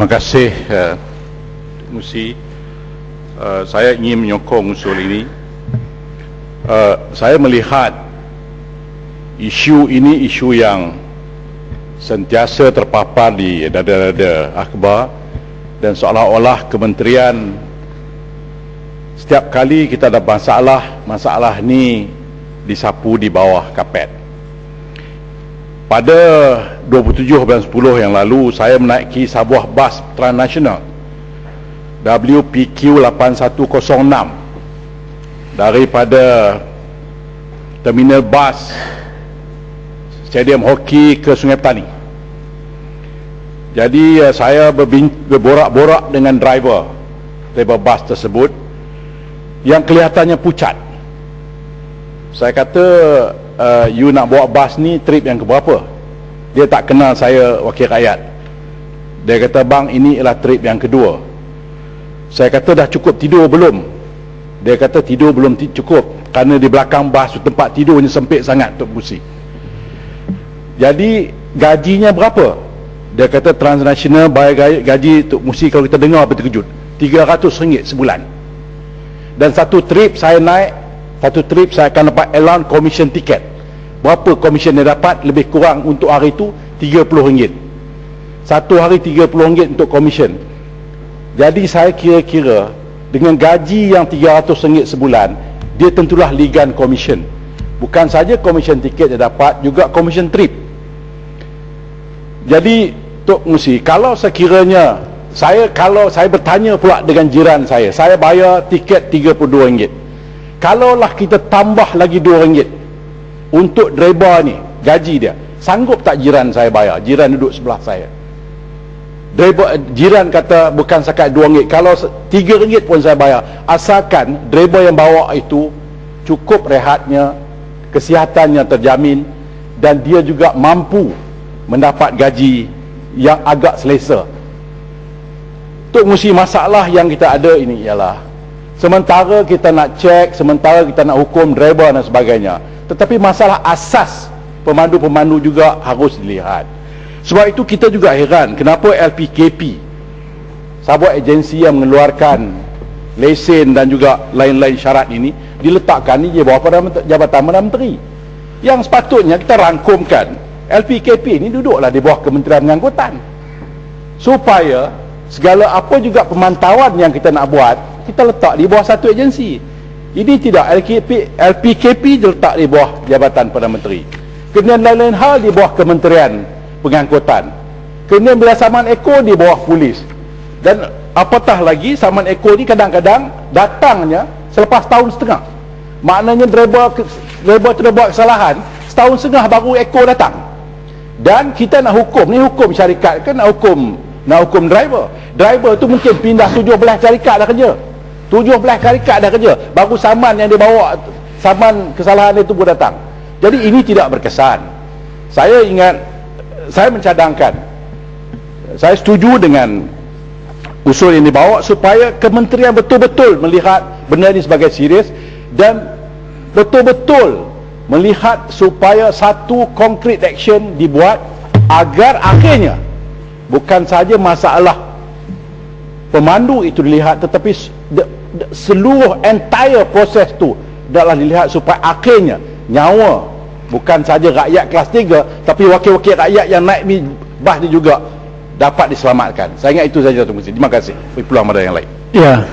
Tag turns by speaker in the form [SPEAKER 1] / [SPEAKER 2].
[SPEAKER 1] Terima kasih uh, Musi. Uh, Saya ingin menyokong usul ini. Uh, Saya melihat Isu ini isu yang Sentiasa terpapar di dada-dada akhbar Dan seolah-olah kementerian Setiap kali kita ada masalah Masalah ni disapu di bawah kapet. Pada 27 bulan 10 yang lalu saya menaiki sebuah bas transnasional WPQ 8106 daripada terminal bas stadium hoki ke Sungai Petani. Jadi eh, saya berborak-borak dengan driver driver bas tersebut yang kelihatannya pucat. Saya kata uh, you nak bawa bas ni trip yang keberapa dia tak kenal saya wakil rakyat. Dia kata bang ini ialah trip yang kedua. Saya kata dah cukup tidur belum? Dia kata tidur belum cukup. Kerana di belakang bas tempat tidurnya sempit sangat Tok Busi jadi gajinya berapa? Dia kata transnational bayar gaji Tok Musi kalau kita dengar apa terkejut RM300 sebulan. Dan satu trip saya naik satu trip saya akan dapat allowance commission ticket berapa komisen dia dapat lebih kurang untuk hari itu RM30. Satu hari RM30 untuk komisen jadi saya kira-kira dengan gaji yang RM300 sebulan dia tentulah ligan komisen bukan saja komisen tiket dia dapat juga komisen trip. Jadi Tok Musi kalau sekiranya saya kalau saya bertanya pula dengan jiran saya saya bayar tiket RM32. Kalaulah kita tambah lagi RM2 untuk driver ni gaji dia. Sanggup tak jiran saya bayar? Jiran duduk sebelah saya. Driver jiran kata bukan sakat RM2 kalau RM3 pun saya bayar. Asalkan driver yang bawa itu cukup rehatnya kesihatannya terjamin dan dia juga mampu mendapat gaji yang agak selesa. Tok Musi masalah yang kita ada ini ialah sementara kita nak cek sementara kita nak hukum driver dan sebagainya. Tetapi masalah asas pemandu-pemandu juga harus dilihat. Sebab itu kita juga heran kenapa LPKP sebuah agensi yang mengeluarkan lesen dan juga lain-lain syarat ini diletakkan di bawah Jabatan Perdana Menteri. Yang sepatutnya kita rangkumkan LPKP ini duduklah di bawah Kementerian Pengangkutan. Supaya segala apa juga pemantauan yang kita nak buat kita letak di bawah satu agensi ini tidak LKP, LPKP diletak di bawah Jabatan Perdana Menteri. Kemudian lain-lain hal di bawah Kementerian Pengangkutan. Kemudian bila saman eko di bawah polis. Dan apatah lagi saman eko ni kadang-kadang datangnya selepas tahun setengah. Maknanya driver driver tu buat kesalahan, setahun setengah baru eko datang. Dan kita nak hukum, ni hukum syarikat kan nak hukum nak hukum driver. Driver tu mungkin pindah 17 syarikat dah kerja. Tujuh belas karikat dah kerja Baru saman yang dia bawa Saman kesalahan itu pun datang. Jadi ini tidak berkesan. Saya ingat Saya mencadangkan Saya setuju dengan Usul yang dibawa Supaya kementerian betul-betul melihat Benda ini sebagai serius Dan Betul-betul Melihat supaya satu concrete action dibuat Agar akhirnya Bukan saja masalah Pemandu itu dilihat Tetapi seluruh entire proses tu adalah dilihat supaya akhirnya nyawa bukan saja rakyat kelas 3 tapi wakil-wakil rakyat yang naik ni bas ni juga dapat diselamatkan saya ingat itu saja Terima kasih. Pergi pulang pada yang lain.
[SPEAKER 2] Ya.